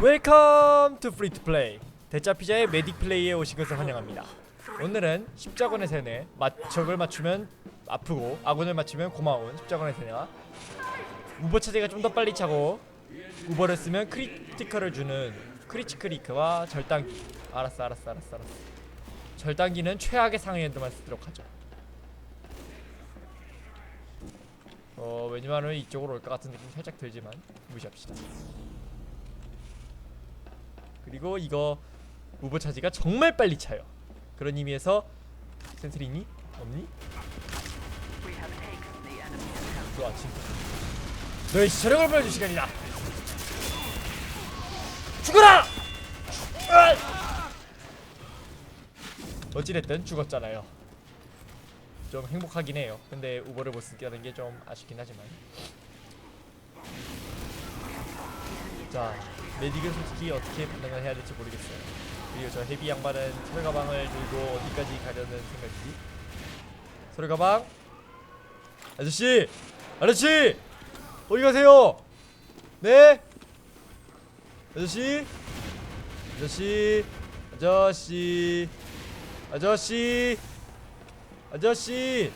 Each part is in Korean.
웰컴 투 프리 투 플레이 대짜 피자의 메딕 플레이에 오신 것을 환영합니다. 오늘은 십자군의 세뇌 맞 적을 맞추면 아프고 아군을 맞추면 고마운 십자군의 세뇌와 우버 차지가 좀 더 빨리 차고 우버를 쓰면 크리티컬을 주는 크리치크리크와 절단기. 알았어 알았어 알았어 알았어. 절단기는 최악의 상황에도만 쓰도록 하죠. 어 왜냐면은 이쪽으로 올 것 같은 느낌 살짝 들지만 무시합시다 그리고 이거 우버 차지가 정말 빨리 차요. 그런 의미에서 센트리니 없니? 좋아 진짜 너의 시체력을 보여줄 시간이다. 죽어라! 어찌됐든 죽었잖아요. 좀 행복하긴 해요. 근데 우버를 못 쓰게 게좀 아쉽긴 하지만. 자 메딕은 솔직히 어떻게 판단을 해야 될지 모르겠어요 그리고 저 헤비 양반은 소리 가방을 들고 어디까지 가려는 생각이지? 소리 가방 아저씨! 아저씨! 어디 가세요? 네? 아저씨? 아저씨? 아저씨? 아저씨? 아저씨?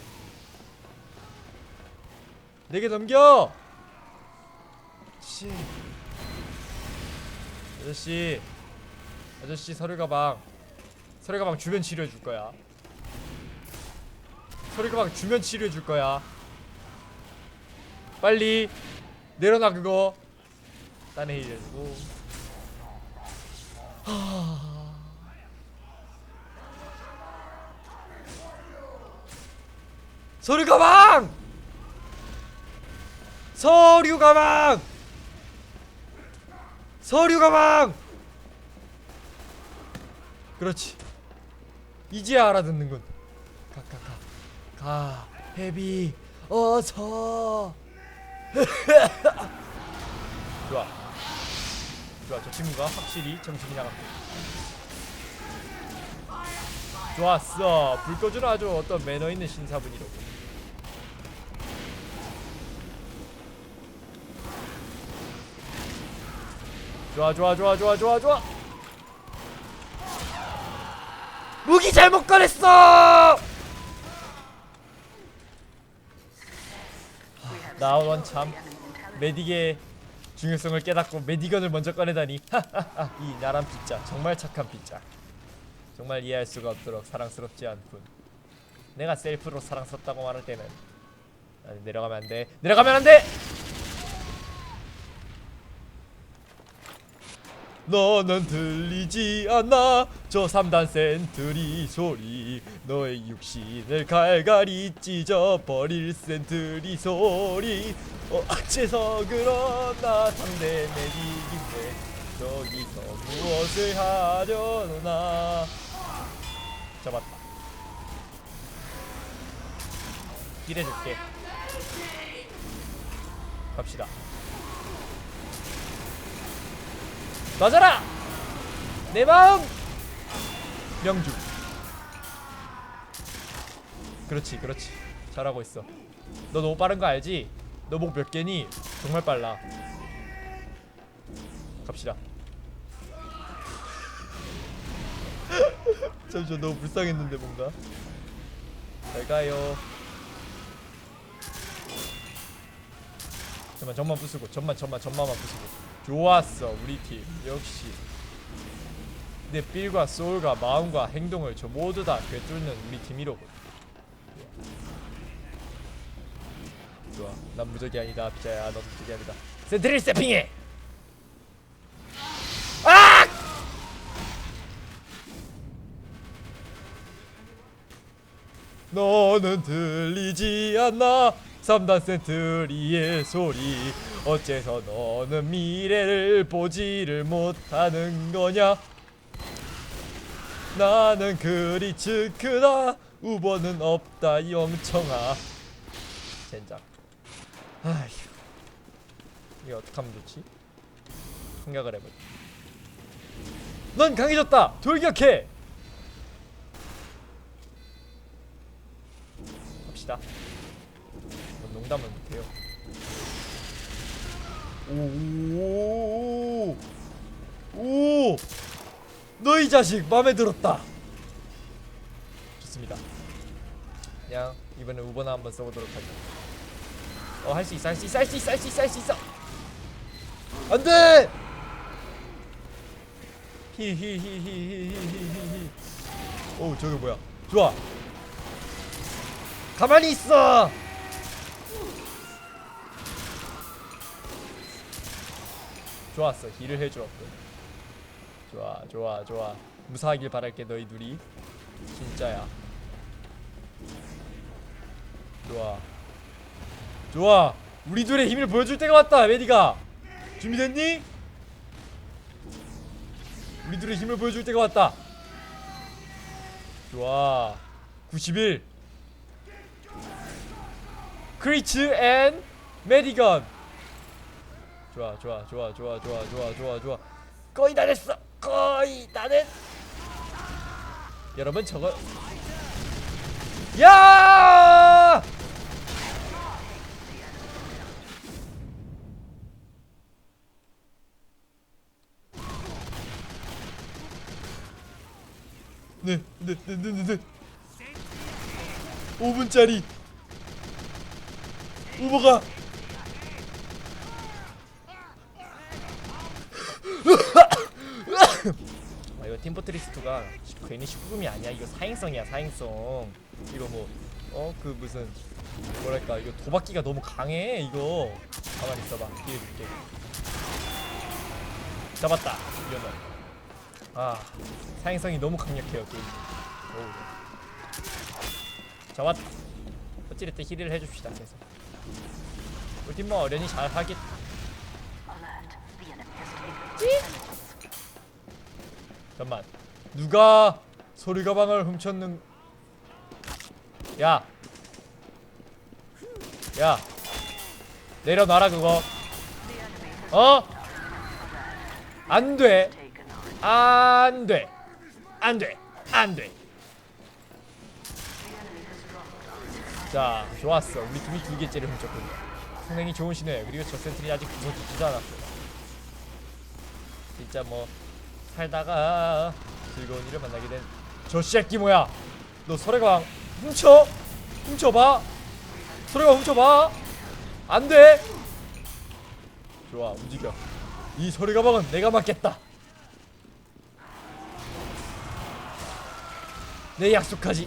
내게 넘겨! 씨. 아저씨 아저씨 서류 가방 서류 가방 주면 치료해 줄 거야. 서류 가방 주면 치료해 줄 거야. 빨리 내려놔 그거. 딴에 해주고. 서류 가방! 서류 가방 서류 가방! 그렇지. 이제야 알아듣는군. 가 가 가. 가 헤비 어서. 좋아. 좋아 저 친구가 확실히 정신이 나갔고. 좋았어. 불 꺼주는 아주 어떤 매너 있는 신사분이로군 좋아 좋아 좋아 좋아 좋아 좋아. 무기 잘못 꺼냈어! 나원 참 메딕의 중요성을 깨닫고 메디건을 먼저 꺼내다니. 이 나란 피자 정말 착한 피자. 정말 이해할 수가 없도록 사랑스럽지 않군. 내가 셀프로 사랑스럽다고 말할 때는. 아니, 내려가면 안돼. 내려가면 안돼 너는 들리지 않나 저 3단 센트리 소리. 너의 육신을 갈갈이 찢어버릴 센트리 소리. 어, 어째서 그러나 상대 메딕인데 저기서 무엇을 하려나. 잡았다. 딜해줄게. 갑시다 맞아라! 내 마음! 명주 그렇지 그렇지 잘하고 있어 너 너무 빠른 거 알지? 너 목 몇 개니? 정말 빨라 갑시다 잠시만 너무 불쌍했는데 뭔가 잘 가요 잠만 전만 부수고 전만 전만 전만만 부수고 좋았어 우리 팀. 역시. 내 빌과 소울과 마음과 행동을 저 모두 다 꿰뚫는 우리 팀이로군. 좋아 난 무적이 아니다 피자야. 넌 무적이 아니다. 센트릴 세핑해! 아! 너는 들리지 않나 3단 센트리의 소리. 어째서 너는 미래를 보지를 못하는 거냐? 나는 그리 츠크다. 우버는 없다 영청아. 젠장. 아휴. 이게 어떡하면 좋지? 생각을 해보자. 넌 강해졌다! 돌격해! 갑시다 뭐 농담을 못해요 오너이 자식 마음에 들었다. 좋습니다. 그냥 이번에 우버나 한번 써보도록 하죠. 어할 수 있어 할 수 있어 할 수 있어 할 수 있어 할 수 있어. 안돼. 히히히히히히히히. 오 저기 뭐야? 좋아. 가만히 있어. 좋았어. 힐을 해주었군. 좋아 좋아 좋아. 무사하길 바랄게 너희 둘이. 진짜야. 좋아. 좋아. 우리 둘의 힘을 보여줄 때가 왔다 메디가. 준비됐니? 우리 둘의 힘을 보여줄 때가 왔다. 좋아. 91 크리츠 앤 메디건 좋아 좋아 좋아 좋아 좋아 좋아 좋아 좋아 거의 다 됐어 거의 다 됐. 여러분 저거 야! 네, 네, 네, 네, 네, 네. 5분짜리 우버가 아, 이거 팀포트리스2가 괜히 19금이 아니야? 이거 사행성이야 사행성. 이거 뭐 어? 그 무슨 뭐랄까 이거 도박기가 너무 강해 이거. 가만히 있어봐. 기회 줄게. 잡았다 이러면 아 사행성이 너무 강력해요 게임 오우. 잡았다. 어찌됐든 힐을 해줍시다 계속. 우리 팀뭐 어련히 잘 하겠 잠만. 누가 소리 가방을 훔쳤는 야! 야! 내려놔라 그거. 어? 안돼. 안돼. 안돼. 안돼. 자 좋았어. 우리 팀이 두 개째를 훔쳤군요. 상당히 좋은 신호예요. 그리고 저 센트리 아직 부서지지도 않았어요 진짜 뭐 살다가 즐거운 일을 만나게 된 저 새끼 뭐야? 너 소래가방 훔쳐. 훔쳐봐. 소래가방 훔쳐봐. 안돼. 좋아 움직여. 이 소래가방은 내가 맡겠다. 내 약속하지.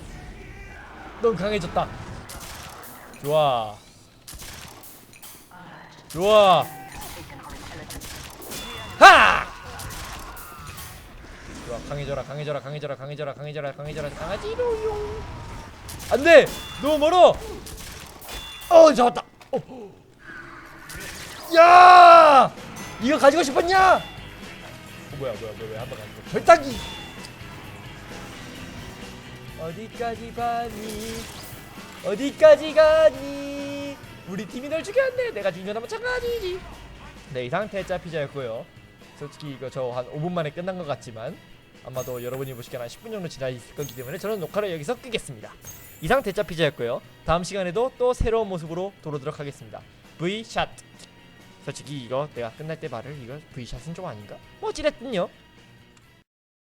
넌 강해졌다. 좋아. 좋아. 하 좋아 강해져라 강해져라 강해져라 강해져라 강해져라 강해져라. 강아지로용. 안돼! 너무 멀어! 어 잡았다. 어. 야! 이거 가지고 싶었냐? 어 뭐야 뭐야 뭐야 왜 한번 가지고 별따기! 어디까지 가니? 어디까지 가니? 우리 팀이 널 죽였네 내가 중요하면 마찬가지지. 네 이 상 태자 피자였고요. 솔직히 이거 저 한 5분 만에 끝난 것 같지만 아마도 여러분이 보시기엔 한 10분 정도 지나 있을 거기 때문에 저는 녹화를 여기서 끄겠습니다. 이상 대짜 피자였고요. 다음 시간에도 또 새로운 모습으로 돌아오도록 하겠습니다. V 샷. 솔직히 이거 내가 끝날 때 말을 이거 V 샷은 좀 아닌가? 뭐 어찌됐든요.